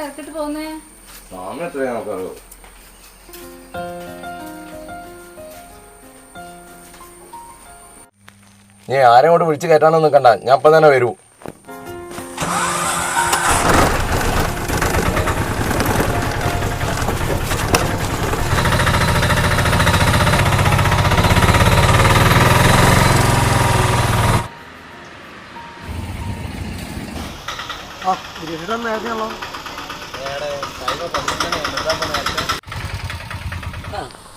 തിരക്കിട്ട് പോകുന്നേ സമയം എത്രയാ നമുക്കറിയോ നീ ആരെങ്ങോട്ട് കൊണ്ട് വിളിച്ച് കയറ്റാനൊന്നും നിൽക്കണ്ട ഞാൻ ഇപ്പം തന്നെ വരൂ. ആ ഗിരീഷിടം നേരത്തെയാണല്ലോ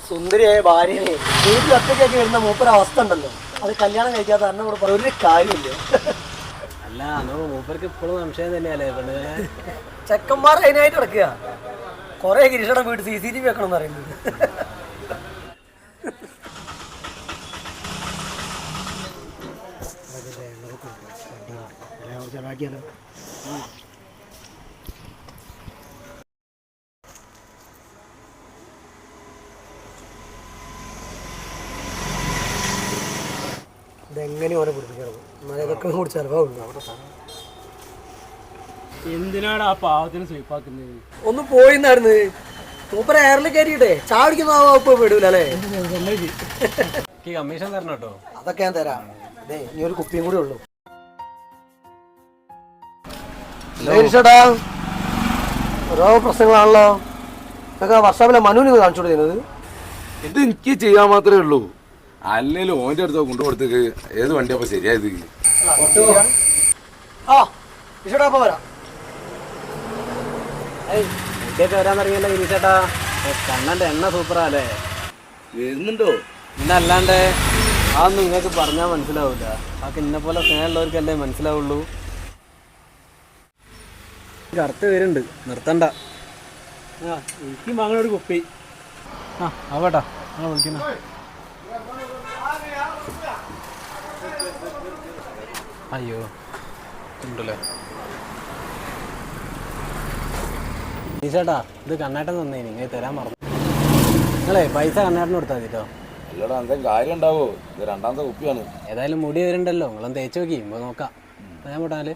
സുന്ദരിയായ ഭാര്യനെ വീട്ടിൽ ഒറ്റയ്ക്കൊക്കെ വരുന്ന മൂപ്പര അവസ്ഥ ഉണ്ടല്ലോ. അത് കല്യാണം കഴിക്കാതെ തന്നെ കൂടെ ഒരു കാര്യമില്ല. അല്ല അന്നോ മൂപ്പർക്ക് ഇപ്പോഴും സംശയം തന്നെയല്ലേ പെണ്ണുങ്ങളെ ചെക്കന്മാർ അതിനായിട്ട് കിടക്കുക കുറെ ഗിരീഷയുടെ വീട്ടിൽ സി സി ടി വി വെക്കണം എന്ന് പറയുന്നത് ചെലവാക്കിയാലോ? ഇതെങ്ങനെ ഓനെ പിടിപ്പിക്കണം. എന്നാലേ ഇതൊക്കെ കൂടി ചിലവാകുള്ളൂ എന്തിനാണ് ആ പാവത്തിന് സ്വീപ്പാക്കുന്നത്? ഒന്ന് പോയിന്നായിരുന്നു. മൂപ്പര എയറിൽ കയറിയിട്ടേ ചാടിക്കുന്ന ഇപ്പൊ വിടൂല അല്ലേ? കമ്മീഷൻ തരണം കേട്ടോ. അതൊക്കെ ഞാൻ തരാം. അതെ ഇനി ഒരു കുപ്പിയും കൂടി ഉള്ളൂ. ചേട്ടാ ഓരോ പ്രശ്നങ്ങളാണല്ലോ. ഇതൊക്കെ വർഷാപ്പിലെ മനുവിന് കാണിച്ചു കൊടുക്കുന്നത് ഇത് എനിക്ക് ചെയ്യാൻ മാത്രമേ ഉള്ളൂ. അല്ലെങ്കിലും ഓന്റെ അടുത്ത് കൊണ്ടു കൊടുത്തേക്ക്. ഏത് വണ്ടി അപ്പൊ ശരിയായത്? കണ്ണന്റെ എണ്ണ സൂപ്പറാ അല്ലേ വരുന്നുണ്ടോ ഇന്നല്ലാണ്ട് അതൊന്നും നിങ്ങൾക്ക് പറഞ്ഞാൽ മനസ്സിലാവില്ല അതൊക്കെ ഇന്നെ പോലെ സ്നേഹമുള്ളവർക്കല്ലേ മനസ്സിലാവുള്ളൂ. കറുത്ത് വരുന്നുണ്ട് നിർത്തണ്ട. ആ എനിക്കും വാങ്ങണ ഒരു കുപ്പി. ആ ആവട്ടാ. ആ വിളിക്കുന്ന അയ്യോ ഉണ്ടല്ലേ ചേട്ടാ ഇത് കണ്ണാട്ടം തന്നേ നിങ്ങൾ തരാൻ മറന്നു. നിങ്ങളെ പൈസ കണ്ണാട്ടം കൊടുത്താൽ മതി കേട്ടോ അല്ലടാ എന്തെങ്കിലും കാര്യം ഉണ്ടാവോ ഇത് രണ്ടാമത്തെ കുപ്പിയാണ്. ഏതായാലും മുടി വരുന്നുണ്ടല്ലോ നിങ്ങളൊന്ന് തേച്ച് നോക്കി നോക്കാം. ഞാൻ പോട്ടാൽ.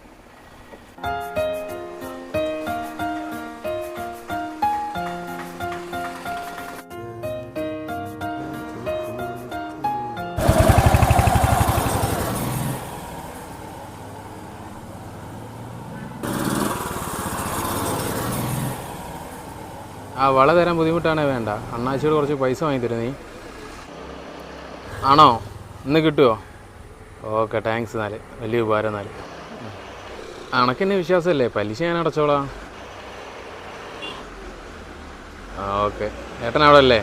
ആ വള തരാൻ ബുദ്ധിമുട്ടാണേ വേണ്ട. അണ്ണാച്ചിയോട് കുറച്ച് പൈസ വാങ്ങി നീ. ആണോ? ഇന്ന് കിട്ടുമോ ഓക്കെ താങ്ക്സ് എന്നാൽ വലിയ ഉപകാരം എന്നാൽ അണക്കെന്നെ വിശ്വാസമല്ലേ പലിശ ഞാൻ അടച്ചോളാം. ഓക്കെ. ഏട്ടൻ അവിടെ അല്ലേ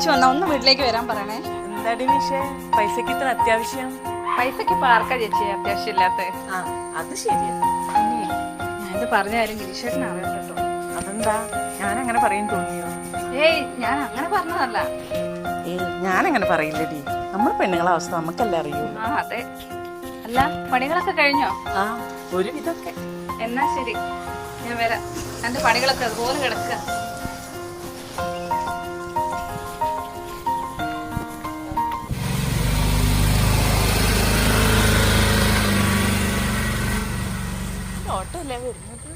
ആ അണ്ണാച്ചി വന്നാ ഒന്ന് വീട്ടിലേക്ക് വരാൻ പറയണേ. എന്താടി വിഷയ പൈസക്ക് ഇത്ര അത്യാവശ്യം? പൈസക്ക് ഇപ്പൊ ആർക്കാ ചേച്ചി അത്യാവശ്യമില്ലാത്ത ആ അത് ശരിയാ. ഞാനിത് പറഞ്ഞ കാര്യം ഗിരീഷേട്ടൻ അറിയാം കേട്ടോ അതെന്താ? ഞാൻ അങ്ങനെ പറയും തോന്നിയോ? ഏയ് ഞാൻ അങ്ങനെ പറഞ്ഞതല്ല. ഏ ഞാൻ അങ്ങനെ പറയില്ലടി. നമ്മൾ പെണ്ണുങ്ങളെ അവസ്ഥ നമുക്കല്ല അറിയൂ. ആ അതെ. അല്ല പണികളൊക്കെ കഴിഞ്ഞോ? ആ ഒരു വിധമൊക്കെ എന്നാ ശരി. ഞാൻ വരാം. എന്റെ പണികളൊക്കെ അതുപോലെ കിടക്കുക. അല്ലേ വരുന്നത്?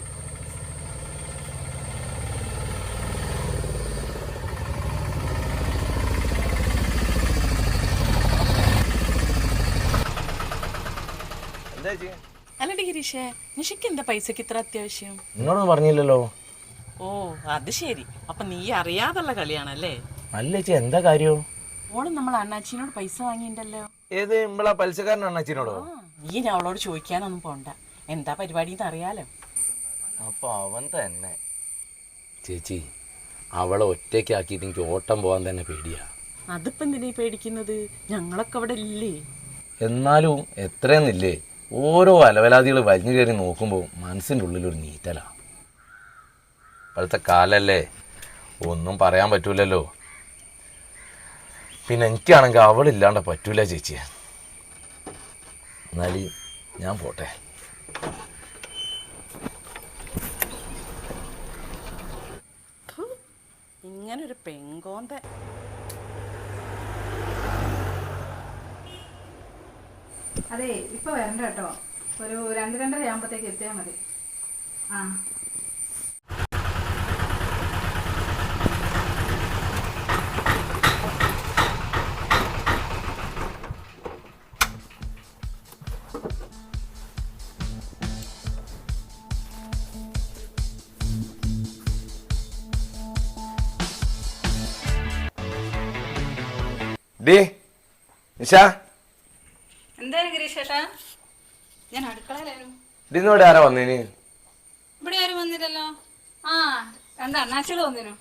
അല്ലടി ഗിരീഷേ നിഷയ്ക്ക് എന്താ പൈസക്ക് ഇത്ര അത്യാവശ്യം? നിങ്ങളൊന്നും പറഞ്ഞില്ലല്ലോ. ഓ അത് ശരി. അപ്പൊ നീ അറിയാതുള്ള കളിയാണല്ലേ? അല്ല ചേച്ചി എന്താ കാര്യം? ഓൾ നമ്മൾ അണ്ണാച്ചിനോട് പൈസ വാങ്ങിണ്ടല്ലോ ഏത്? നമ്മളാ പലിശക്കാരൻ അണ്ണാച്ചിനോടോ? നീ ഞാൻ അവളോട് ചോദിക്കാനൊന്നും പോണ്ട. എന്താ പരിപാടി എന്ന് അറിയാലോ? അപ്പൊ അവൻ തന്നെ. ചേച്ചി അവളെ ഒറ്റയ്ക്കാക്കിയിട്ട് എനിക്ക് ഓട്ടം പോകാൻ തന്നെ പേടിയാ. അതിപ്പോ എന്തിനാ ഈ പേടിക്കുന്നത്? ഞങ്ങളൊക്കെ അവിടെ ഇല്ലേ? എന്നാലും എത്രയെന്നില്ലേ ഓരോ അലവലാദികൾ വലിഞ്ഞു കയറി നോക്കുമ്പോൾ മനസ്സിന്റെ ഉള്ളിലൊരു നീറ്റലാ. ഇപ്പോഴത്തെ കാലല്ലേ ഒന്നും പറയാൻ പറ്റൂലല്ലോ. പിന്നെ എനിക്കാണെങ്കിൽ അവളില്ലാണ്ട് പറ്റൂല ചേച്ചി എന്നാലും ഞാൻ പോട്ടെ. ഇങ്ങനെ ഒരു പെങ്കോന്ത. അതെ ഇപ്പൊ വരണ്ട കേട്ടോ. ഒരു രണ്ട് രണ്ടര ആകുമ്പോഴത്തേക്ക് എത്തിയാൽ മതി. ആ. നിഷ? എന്താണ് ഗിരീഷ് ചേട്ടാ ഞാൻ അടുക്കളയിലായിരുന്നു. ഇതിന്നോടെ ആരാ വന്നേന്? ഇവിടെ ആരും വന്നില്ലല്ലോ. ആ എന്താ അണ്ണാച്ചികൾ വന്നിനു?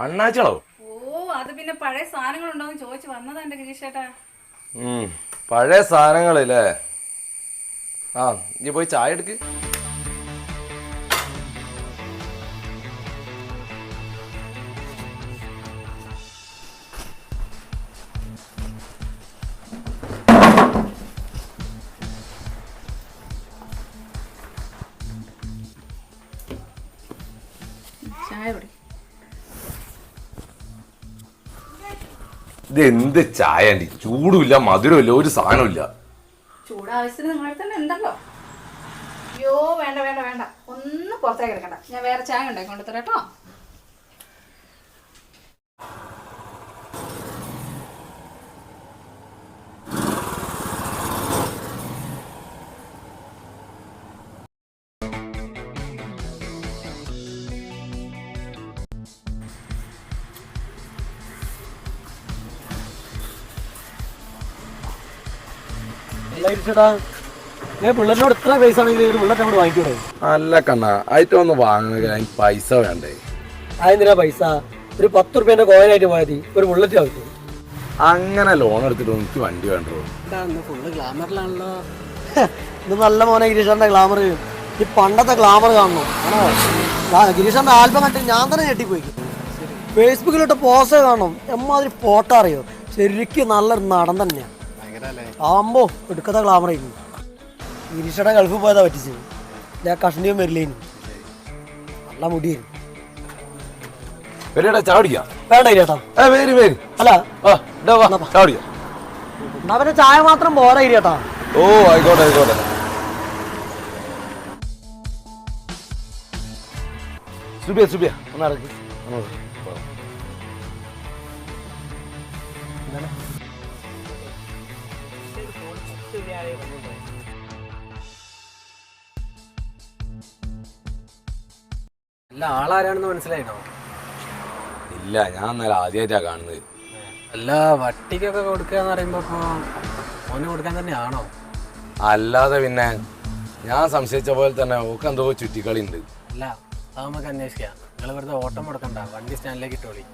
അണ്ണാച്ചളോ ഓ അത് പിന്നെ പഴയ സാധനങ്ങൾ ഉണ്ടോന്ന് ചോദിച്ചു വന്നതാ എന്റെ ഗിരീഷ് ചേട്ടാ പഴയ സാധനങ്ങളില്ലേ? ആ നീ പോയി ചായ എടുക്ക്. ഇത് എന്ത് ചായ ചൂടുമില്ല മധുരമില്ല ഒരു സാധനമില്ല ചൂടാവശ്യത്തിന് നിങ്ങളുടെ തന്നെ ഉണ്ടല്ലോ. അയ്യോ വേണ്ട വേണ്ട വേണ്ട. ഒന്ന് പുറത്തേക്ക് എടുക്കണ്ട ഞാൻ വേറെ ചായ ഉണ്ടാക്കി കൊണ്ടുത്തരാം കേട്ടോ. ചേട്ടാ ഞാൻ പിള്ളേരിനോട് എത്ര പൈസ ആണെങ്കിൽ ഒരു പിള്ളേരെ അങ്ങോട്ട് വാങ്ങിക്കൂടെ? അല്ല കണ്ണ. ആയിട്ടൊന്ന് വാങ്ങുക എനിക്ക് പൈസ വേണ്ടേ? അതെന്തിനാ പൈസ? ഒരു പത്ത് റുപ്യന്റെ കോയിനായിട്ട് പോയാൽ മതി. ഒരു ബുള്ളറ്റ് ആവശ്യം അങ്ങനെ ലോൺ എടുത്തിട്ട് എനിക്ക് വണ്ടി വേണ്ടോ? ഫുള്ള് ഗ്ലാമറിലാണല്ലോ ഇത് നല്ല മോനെ ഗിരീഷന്റെ ഗ്ലാമർ ഈ പണ്ടത്തെ ഗ്ലാമർ കാണണം. ഗിരീഷന്റെ ആൽബം കണ്ടിട്ട് ഞാൻ തന്നെ ഞെട്ടിപ്പോയി. ഫേസ്ബുക്കിലിട്ട് പോസ്റ്റ് കാണണം. എമ്മാതിരി ഫോട്ടോ അറിയോ? ശരിക്കും നല്ലൊരു നടൻ തന്നെയാണ് ആമ്പോ എടുക്കത്തെ ഗ്ലാമർ ആയിരുന്നു. ഗൾഫ് ഗൾഫിൽ പോയതാ പറ്റിച്ചത്. ഞാൻ കഷ്ണിയും വരില്ലേനു. നല്ല മുടിയായിരുന്നു. വരികടാ ചായ വേണ്ട ചേട്ടാ അല്ല. മാത്രം പോരാ ചേട്ടാ ഓ ആയിക്കോട്ടെ ആയിക്കോട്ടെ. സുബിയ സുബിയ ഒന്ന് ഇറക്കി. അല്ല ആളാരാണെന്ന് മനസ്സിലായിട്ടോ? ഇല്ല ഞാൻ അന്നേരം ആദ്യമായിട്ടാ കാണുന്നത്. അല്ല വട്ടിക്കൊക്കെ കൊടുക്കുക എന്ന് പറയുമ്പോ ഇപ്പൊ ഓന് കൊടുക്കാൻ തന്നെയാണോ? അല്ലാതെ പിന്നെ ഞാൻ സംശയിച്ച പോലെ തന്നെ ഓക്ക് എന്തോ ചുറ്റിക്കളി ഉണ്ട് അല്ല അത് നമുക്ക് അന്വേഷിക്കാം. നിങ്ങൾ വെറുതെ ഓട്ടം മുടക്കണ്ട വണ്ടി സ്റ്റാൻഡിലേക്ക് ഇട്ടോളി.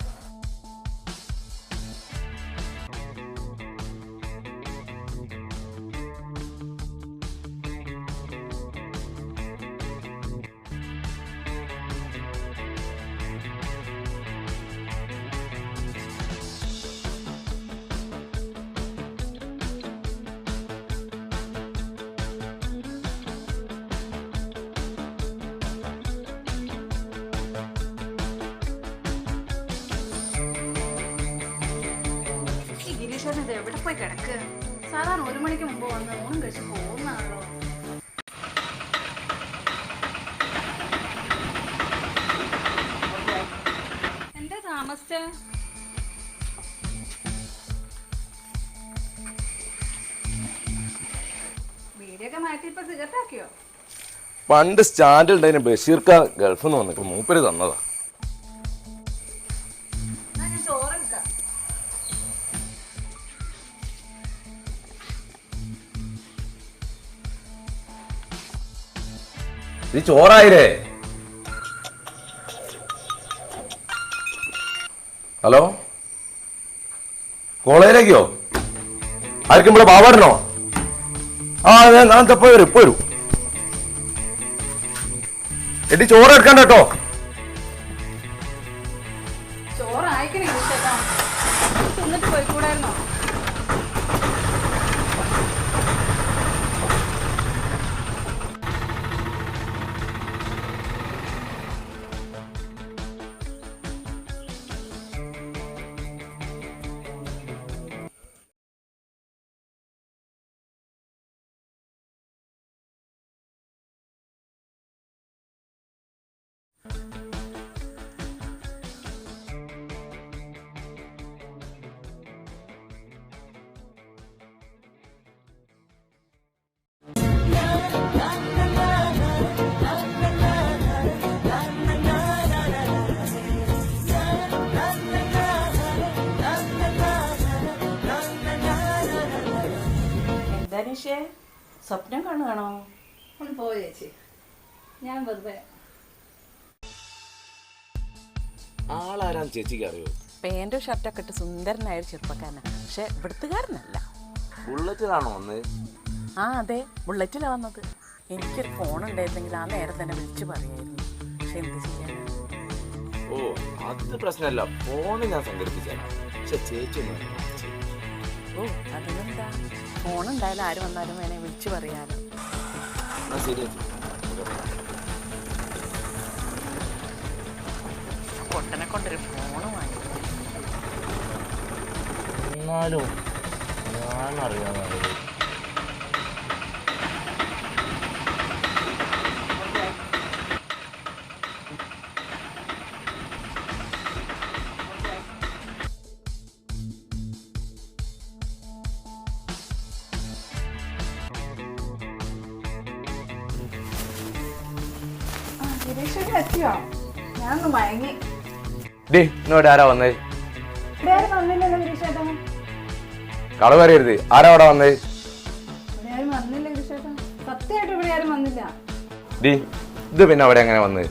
ഈ ഗിരീശ്വരൻ ഇത് എവിടെ പോയി കിടക്ക്? സാധാരണ ഒരു മണിക്ക് മുമ്പ് വന്ന് ഊണും കഴിച്ച് പോകുന്നതാണല്ലോ. എന്താ താമസിച്ച? വീഡിയോ ഒക്കെ മാറ്റി ഇപ്പൊ സിഗരറ്റ് പണ്ട് സ്റ്റാൻഡിൽ ഉണ്ടായിരുന്നു ബഷീർക്ക ഗൾഫിൽ നിന്ന് വന്നിട്ട് മൂപ്പര് തന്നതാ. ഇത് ചോറായില്ലേ ഹലോ? കോളേജിലേക്കോ? ആർക്കും ഇവിടെ പാവാടണോ ആ ഞാൻ തപ്പ വരും ഇപ്പൊ വരൂ. എടി ചോറ് എടുക്കണ്ട കേട്ടോ. ധനുഷേ സ്വപ്നം കാണുകയാണോ പോയേച്ചി ഞാൻ വെറുതെ ആളാരാന്ന് ചേച്ചിക്ക് അറിയോ? പേന്റും ഷർട്ടൊക്കെ ഇട്ട് സുന്ദരനായ ഒരു ചെറുപ്പക്കാരനാണ് പക്ഷെ ഇവിടുത്തുകാരനല്ല. ബുള്ളറ്റിലാണോ വന്നത് ആ അതെ. ബുള്ളറ്റിലാണ് വന്നത്. എനിക്കൊരു ഫോൺ ഉണ്ടായിരുന്നെങ്കിൽ ആ നേരം തന്നെ വിളിച്ചു പറയായിരുന്നു. പക്ഷെ എന്ത് ചെയ്യാൻ ഓ അത് പ്രശ്നമല്ല ഫോണ് ഞാൻ സംഘടിപ്പിച്ചാണ് പക്ഷെ ചേച്ചി. ഓ അതിനെന്താ? ഫോൺ ഉണ്ടായാലും ആര് വന്നാലും വേണേ വിളിച്ചു എന്നാ ശരി ചേച്ചി. കൊണ്ടൊരു ഫോണ് വാങ്ങിക്കും. എന്നാലും ഞാൻ ആ ഗിരീഷേട്ടൻ എത്തിയോ? ഞാനൊന്ന് മയങ്ങി. ഡേ ഇന്നോട് ആരാ വന്നേ? കളവ് അറിയരുത് ആരാ അവിടെ വന്നേ? ഡി ഇത് പിന്നെ അവിടെ എങ്ങനെ വന്നത്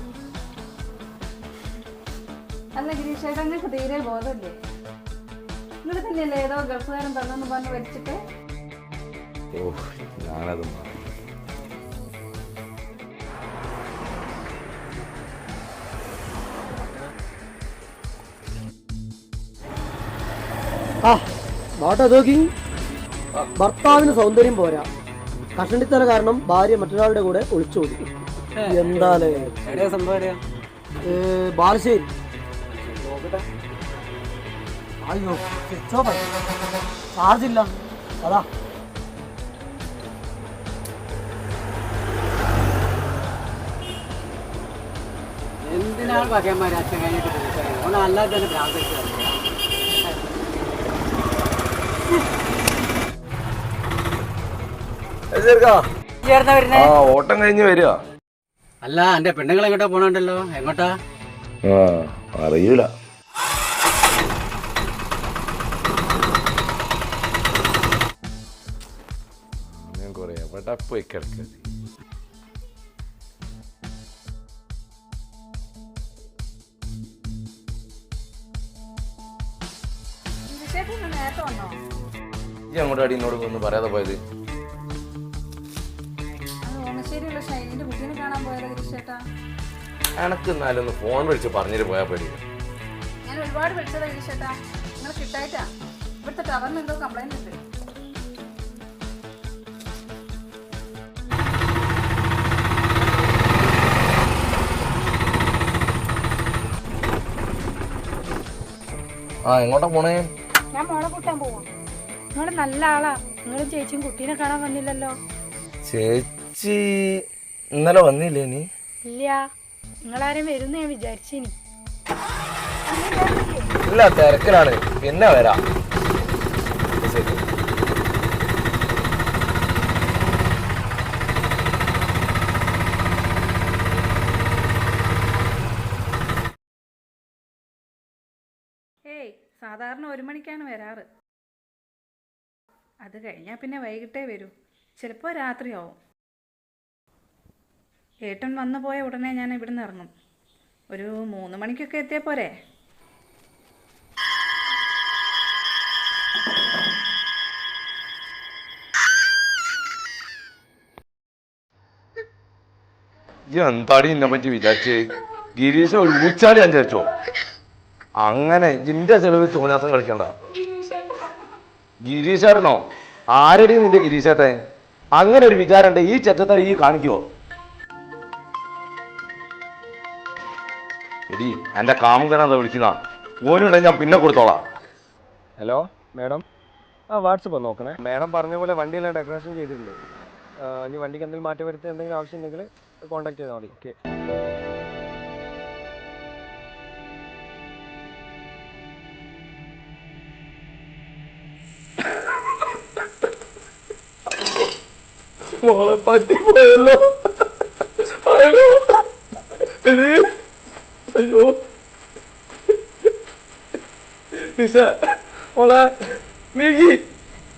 അല്ല ഗിരീഷേട്ടൻ നിങ്ങൾക്ക് തീരെ ബോധമില്ലേ? നിങ്ങൾ തന്നെയല്ലേ ഏതോ ഗൾഫുകാരൻ തന്നെന്ന് പറഞ്ഞ് വലിച്ചിട്ട് ഓ ഞാനത് മറന്നു. ആ നോട്ടോ നോക്കി. ഭർത്താവിന് സൗന്ദര്യം പോരാ. കഷണ്ടിത്തല കാരണം ഭാര്യ മറ്റൊരാളുടെ കൂടെ ഒളിച്ചോടി എന്താലേ? ബാലുശ്ശേരി. അയ്യോ ചാർജ് ഇല്ല. അതാ. എന്തിനാണ് പകയന്മാരെ അച്ഛൻ കഴിഞ്ഞിട്ട് അല്ലാതെ തന്നെ ഭ്രാന്തയ്ക്ക് ആ ഓട്ടം കഴിഞ്ഞ് വരിക. അല്ല എന്റെ പെണ്ണുങ്ങൾ എങ്ങോട്ടാ പോണുണ്ടല്ലോ? എങ്ങോട്ടാ? ആ അറിയൂല. എവിടെ പോയി കിടക്കുക ഗിരീഷേട്ടൻ ഇന്ന് നേരത്തെ വന്നോ? ഈ അങ്ങോട്ട് അടി എന്നോട് ഒന്ന് പറയാതെ പോയത്. എനക്ക് എന്നാലും ഒന്ന് ഫോൺ വിളിച്ച് പറഞ്ഞിട്ട് പോയാൽ പേടി ഞാൻ ഒരുപാട് വിളിച്ചതാ നിങ്ങൾ കിട്ടായിട്ടാ ഇവിടുത്തെ ടവറിന് എന്തോ കംപ്ലൈന്റ് ഉണ്ട്. ആ എങ്ങോട്ടാ പോണേ? ഞാൻ മോളെ കൂട്ടാൻ പോവാ. നിങ്ങൾ നല്ല ആളാ. നിങ്ങളും ചേച്ചിയും കുട്ടീനെ കാണാൻ വന്നില്ലല്ലോ. ചേച്ചി ഇന്നലെ വന്നില്ലേ നീ ഇല്ല. നിങ്ങളാരും വരുന്ന ഞാൻ വിചാരിച്ചിനി. ഇല്ല തിരക്കിലാണ്. പിന്നെ വരാം. ശരി. ഏയ് സാധാരണ ഒരു മണിക്കാണ് വരാറ്. അത് കഴിഞ്ഞാൽ പിന്നെ വൈകിട്ടേ വരൂ. ചിലപ്പോൾ രാത്രിയാവും. ഏട്ടൻ വന്നു പോയ ഉടനെ ഞാൻ ഇവിടുന്ന് ഇറങ്ങും. ഒരു മൂന്ന് മണിക്കൊക്കെ എത്തിയാൽ പോരെ? എന്താടി എന്നെ പറ്റി വിചാരിച്ചേ ഒരു ഞാൻ അങ്ങനെ ഇതിന്റെ ചെലവ് തോന്നാസം കളിക്കണ്ട. ഗിരീഷേട്ടനോ ആരടി നിന്റെ ഗിരീശേട്ടെ അങ്ങനെ ഒരു വിചാരം ഉണ്ട് ഈ ചെറ്റത്തെ ഈ കാണിക്കോ എടി എന്റെ കാമുകനാ വിളിക്കുന്ന? ഓനുണ്ടെ ഞാൻ പിന്നെ കൊടുത്തോളാം. Hello madam. ആ വാട്സപ്പ് നോക്കണേ. മാഡം പറഞ്ഞ പോലെ വണ്ടിയെല്ലാം ഡെക്കറേഷൻ ചെയ്തിട്ടുണ്ട്. ഇനി വണ്ടിക്ക് എന്തെങ്കിലും മാറ്റം വരുത്തി എന്തെങ്കിലും ആവശ്യം ഉണ്ടെങ്കിൽ കോൺടാക്ട് ചെയ്താൽ മതി. ഓക്കെ. മോളെ പറ്റിപ്പോയല്ലോ അയ്യോ അയ്യോ. നിസ മോളെ നീക്കി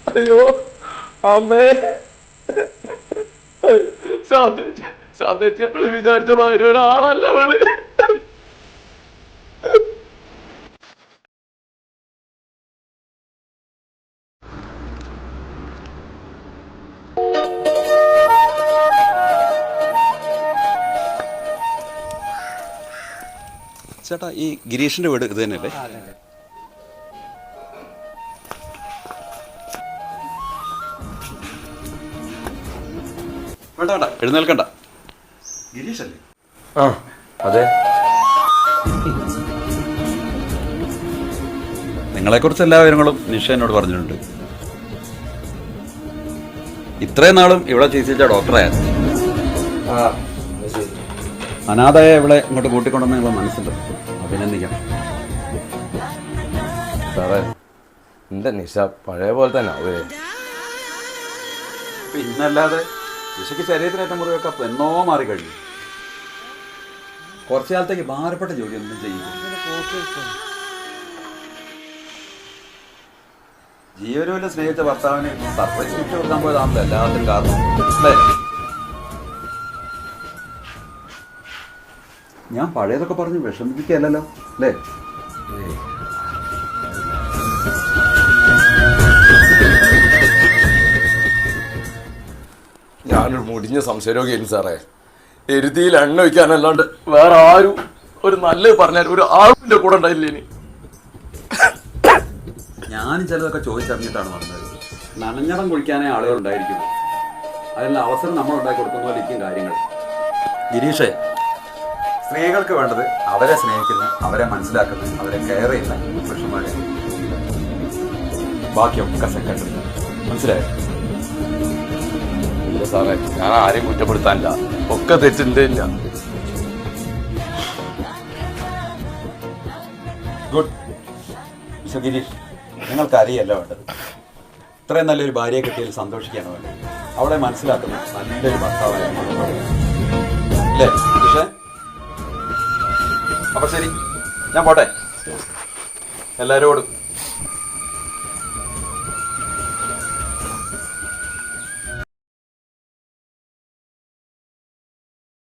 അയ്യോ അമ്മേ. വിചാരിച്ച മാതിരി ഒരാളല്ല അവൾ ചേട്ടാ ഈ ഗിരീഷിന്റെ വീട് ഇത് തന്നെയല്ലേ? വേണ്ട വേണ്ട. എഴുന്നേൽക്കണ്ട. ഗിരീഷല്ലേ? ആ അതെ. നിങ്ങളെക്കുറിച്ച് എല്ലാ വിവരങ്ങളും നിഷ എന്നോട് പറഞ്ഞിട്ടുണ്ട്. ഇത്രയും നാളും ഇവിടെ ചികിത്സിച്ച ഡോക്ടറായിരുന്നു ആ ശരി. അനാഥയെ ഇവിടെ ഇങ്ങോട്ട് കൂട്ടിക്കൊണ്ടെന്ന് നിങ്ങൾ മനസ്സിൽ അഭിനന്ദിക്കണം സാറേ എന്റെ നിഷ പഴയ പോലെ തന്നെ അവർ പിന്നല്ലാതെ നിഷയ്ക്ക് ശരീരത്തിനേറ്റ മുറിവൊക്കെ എന്നോ മാറി കഴിഞ്ഞു. കുറച്ചു കാലത്തേക്ക് ഭാരപ്പെട്ട ജോലി ഒന്നും ചെയ്യില്ല. ജീവനോലെ സ്നേഹിച്ച ഭർത്താവിന് സർപ്രൈസ് ഗിഫ്റ്റ് കൊടുക്കാൻ പോയതാണല്ലോ എല്ലാത്തിനും കാരണം. അല്ലേ? ഞാൻ പഴയതൊക്കെ പറഞ്ഞ് വിഷമിപ്പിക്കല്ലോ അല്ലേ? ഞാനൊരു മുടിഞ്ഞ സംശയരോഗിയായിരുന്നു സാറേ. എരുതിയിൽ എണ്ണ വയ്ക്കാനല്ലാണ്ട് വേറെ ആരും ഒരു നല്ലത് പറഞ്ഞാൽ ഒരു ആളിന്റെ കൂടെ ഉണ്ടായില്ല ഇനി? ഞാനും ചിലതൊക്കെ ചോദിച്ചറിഞ്ഞിട്ടാണ് വന്നത്. നനഞ്ഞടം കുളിക്കാനേ ആളുകൾ ഉണ്ടായിരിക്കും അതിനുള്ള അവസരം നമ്മൾ ഉണ്ടാക്കി കൊടുക്കുന്ന പോലെ ഇരിക്കും കാര്യങ്ങൾ. ഗിരീഷേ സ്ത്രീകൾക്ക് വേണ്ടത് അവരെ സ്നേഹിക്കുന്ന അവരെ മനസ്സിലാക്കുന്ന അവരെ കെയർ ചെയ്യുന്ന പുരുഷന്മാരെ. ബാക്കിയൊക്കെ സെക്കൻഡ് മനസ്സിലായോ? ഇല്ല സാറേ ഞാൻ ആരെയും കുറ്റപ്പെടുത്താനില്ല. ഒക്കെ തെറ്റിന്റെ ഇല്ല. ഗുഡ്. മിസ്റ്റർ ഗിരീഷ് നിങ്ങൾക്ക് അറിയല്ല വേണ്ടത്. ഇത്രയും നല്ലൊരു ഭാര്യയെ കിട്ടിയതിൽ സന്തോഷിക്കുകയാണ് വേണ്ടത്. അവളെ മനസ്സിലാക്കുന്ന നല്ലൊരു ഭർത്താവായ അല്ലേ? അപ്പൊ ശരി. ഞാൻ പോട്ടെ. എല്ലാവരോടും